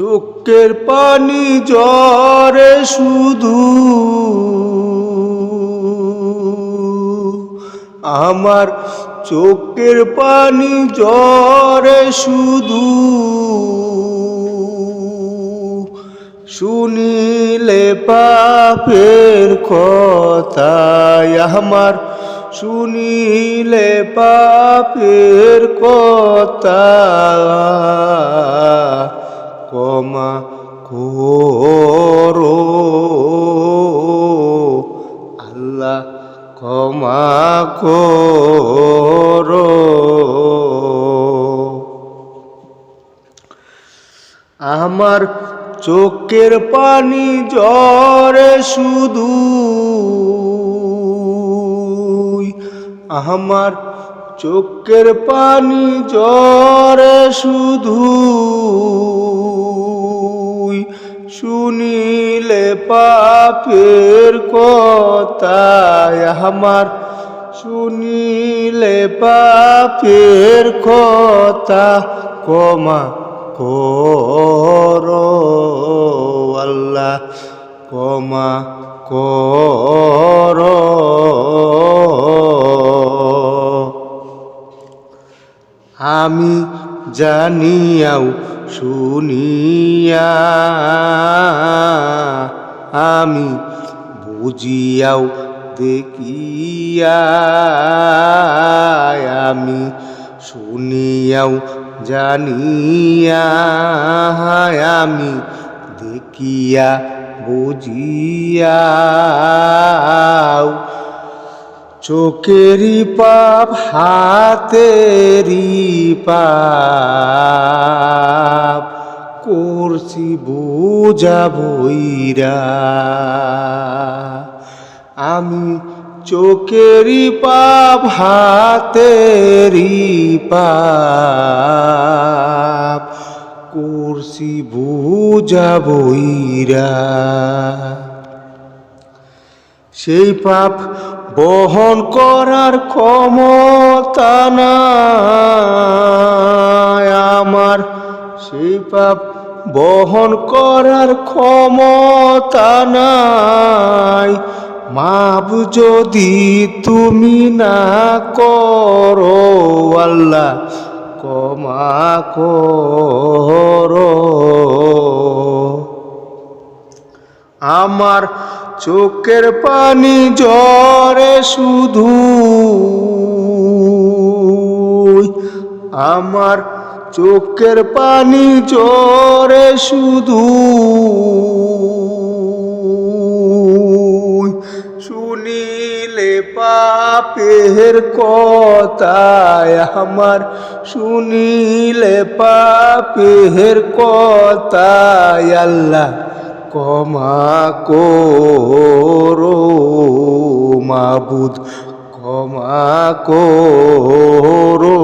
চোখের পানি জরে শুধু। আমার চোখের পানি জরে শুধু। শুনিলে পাপের কথায় আমার, শুনিলে পাপের কথা ক্ষমা করো। আল্লাহ ক্ষমা করো। আমার চোখের পানি জরে শুধু। আমার চোখের পানি জরে শুধু। পাপের কথায় আমার শুনিলে পাপের কথা কমা করো আল্লাহ কমা করো। আমি জানিয়াও শুনিয়া আমি বুঝিয়াও দেখিয়া আমি শুনিয়াও জানিয়া আমি দেখিয়া বুঝিয়া চোখেরই পাপ, হাতেরই পাপ, করছি বুঝা বইরা আমি চোখেরই পাপ, হাতেরই পাপ, করছি বুঝা বইরা সেই পাপ বহন করার ক্ষমতা নাই। বহন করার ক্ষমতা নাই। মাপ যদি তুমি না করো, আল্লাহ ক্ষমা করো। আমার চোখের পানি জরে শুধু, আমার চোখের পানি জরে শুধু। শুনিলে পাপের কথায় আমার, শুনিলে পাপের কথায় আল্লাহ ক্ষমা করো, মাবুদ, ক্ষমা করো।